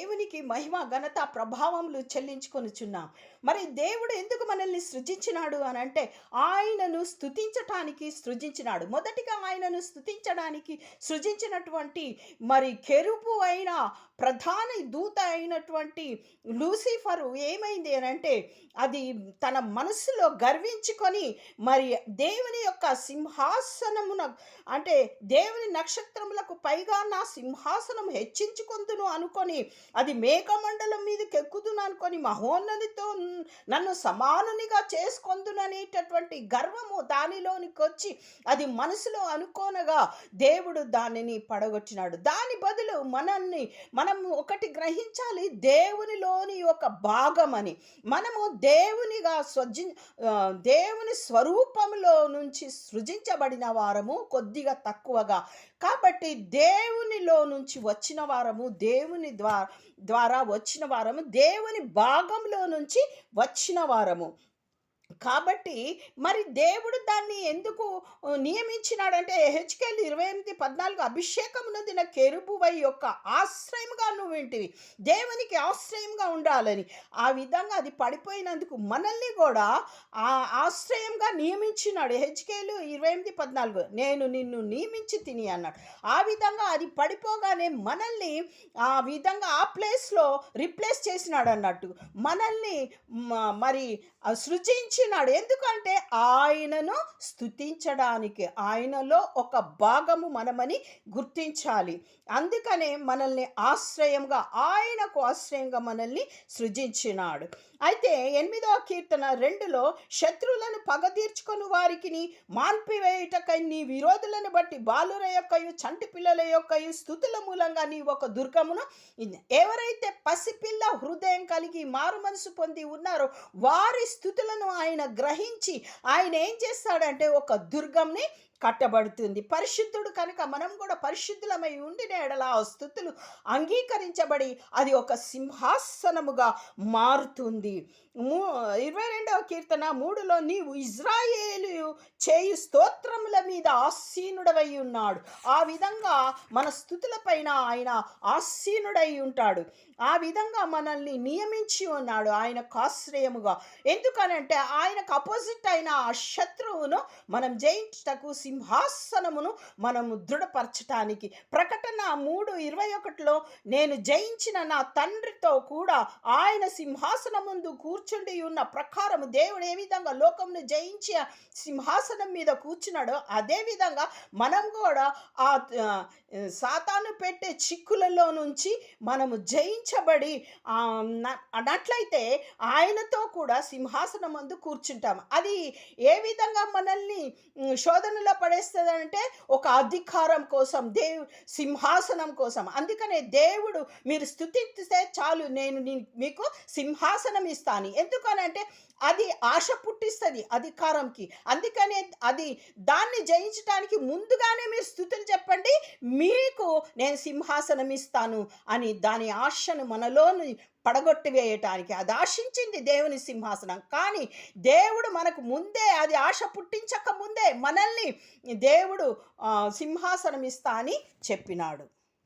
దేవునికి మహిమ ఘనత ప్రభావములు చెల్లించుకొనుచున్నాం. మరి దేవుడు ఎందుకు మనల్ని సృజించినాడు అని అంటే ఆయనను స్థుతించటానికి సృజించినాడు. మొదటిగా ఆయనను స్థుతించడానికి సృజించినటువంటి మరి కెరుపు అయిన ప్రధాన దూత అయినటువంటి లూసిఫరు ఏమైంది అని అంటే అది తన మనసులో గర్వించుకొని మరి దేవుని యొక్క సింహాసనమున అంటే దేవుని నక్షత్రములకు పైగా నా సింహాసనం హెచ్చించుకుందును అనుకొని అది మేఘమండలం మీదకి ఎక్కుదును అనుకొని మహోన్నతితో నన్ను సమానునిగా చేసుకొందుననేటటువంటి గర్వము దానిలోనికి వచ్చి అది మనసులో అనుకోనగా దేవుడు దానిని పడగొట్టినాడు. దాని బదులు మనల్ని మనం ఒకటి గ్రహించాలి దేవునిలోని ఒక భాగమని. మనము దేవునిగా స్వజి దేవుని స్వరూపంలో నుంచి సృజించబడిన వారము కొద్దిగా తక్కువగా. కాబట్టి దేవునిలో నుంచి వచ్చిన వారము దేవుని ద్వారా ద్వారా వచ్చిన వారము దేవుని భాగంలో నుంచి వచ్చిన వారము. కాబట్టి మరి దేవుడు దాన్ని ఎందుకు నియమించినాడంటే హెచ్కేల్ ఇరవై ఎనిమిది పద్నాలుగు అభిషేకం నొందిన కెరుబువై యొక్క ఆశ్రయంగా నువ్వు వింటివి. దేవునికి ఆశ్రయంగా ఉండాలని. ఆ విధంగా అది పడిపోయినందుకు మనల్ని కూడా ఆ ఆశ్రయంగా నియమించినాడు హెచ్కేలు ఇరవై ఎనిమిది పద్నాలుగు. నేను నిన్ను నియమించి తిని అన్నాడు. ఆ విధంగా అది పడిపోగానే మనల్ని ఆ విధంగా ఆ ప్లేస్లో రిప్లేస్ చేసినాడు అన్నట్టు. మనల్ని మరి సృజించి సృజించినాడు ఎందుకంటే ఆయనను స్థుతించడానికి ఆయనలో ఒక భాగము మనమని గుర్తించాలి. అందుకనే మనల్ని ఆశ్రయంగా ఆయనకు ఆశ్రయంగా మనల్ని సృజించినాడు. అయితే ఎనిమిదవ కీర్తన రెండులో శత్రువులను పగ తీర్చుకొని వారికి మాన్పివేయుటకై నీ విరోధులను బట్టి బాలుర యొక్కయు చంటి పిల్లల యొక్కయు స్థుతుల మూలంగా నీ ఒక దుర్గమును ఎవరైతే పసిపిల్ల హృదయం కలిగి మారు మనసు పొంది ఉన్నారో వారి స్థుతులను ఆయన ఆయన గ్రహించి ఆయన ఏం చేస్తాడంటే ఒక దుర్గంని కట్టబడుతుంది. పరిశుద్ధుడు కనుక మనం కూడా పరిశుద్ధులమై ఉండిన ఎడల ఆ స్థుతులు అంగీకరించబడి అది ఒక సింహాసనముగా మారుతుంది. ఇరవై రెండవ కీర్తన మూడులో నీవు ఇజ్రాయేలు చేయు స్తోత్రముల మీద ఆసీనుడవై ఉన్నాడు. ఆ విధంగా మన స్థుతుల పైన ఆయన ఆసీనుడై ఉంటాడు. ఆ విధంగా మనల్ని నియమించి ఉన్నాడు ఆయనకు ఆశ్రయముగా ఎందుకనంటే ఆయనకు అపోజిట్ అయిన ఆ శత్రువును మనం జయించుటకు సింహాసనమును మనము దృఢపరచటానికి. ప్రకటన మూడు ఇరవై ఒకటిలో నేను జయించిన నా తండ్రితో కూడా ఆయన సింహాసనం ముందు కూర్చుండి ఉన్న ప్రకారము దేవుడు ఏ విధంగా లోకంను జయించి సింహాసనం మీద కూర్చున్నాడో అదే విధంగా మనం కూడా ఆ సాతాను పెట్టే చిక్కులలో నుంచి మనము జయించబడి అన్నట్లయితే ఆయనతో కూడా సింహాసనం ముందు కూర్చుంటాం. అది ఏ విధంగా మనల్ని శోధనలో పడేస్తుందంటే ఒక అధికారం కోసం దేవు సింహాసనం కోసం. అందుకనే దేవుడు మీరు స్థుతిస్తే చాలు నేను మీకు సింహాసనం ఇస్తాను. ఎందుకనంటే అది అది ఆశ పుట్టిస్తుంది అధికారంకి. అందుకనే అది దాన్ని జయించడానికి ముందుగానే మీరు స్థుతులు చెప్పండి మీకు నేను సింహాసనం ఇస్తాను అని దాని ఆశను మనలోని పడగొట్టి వేయటానికి. అది ఆశించింది దేవుని సింహాసనం. కానీ దేవుడు మనకు ముందే అది ఆశ పుట్టించక ముందే మనల్ని దేవుడు సింహాసనం ఇస్తా అని చెప్పినాడు.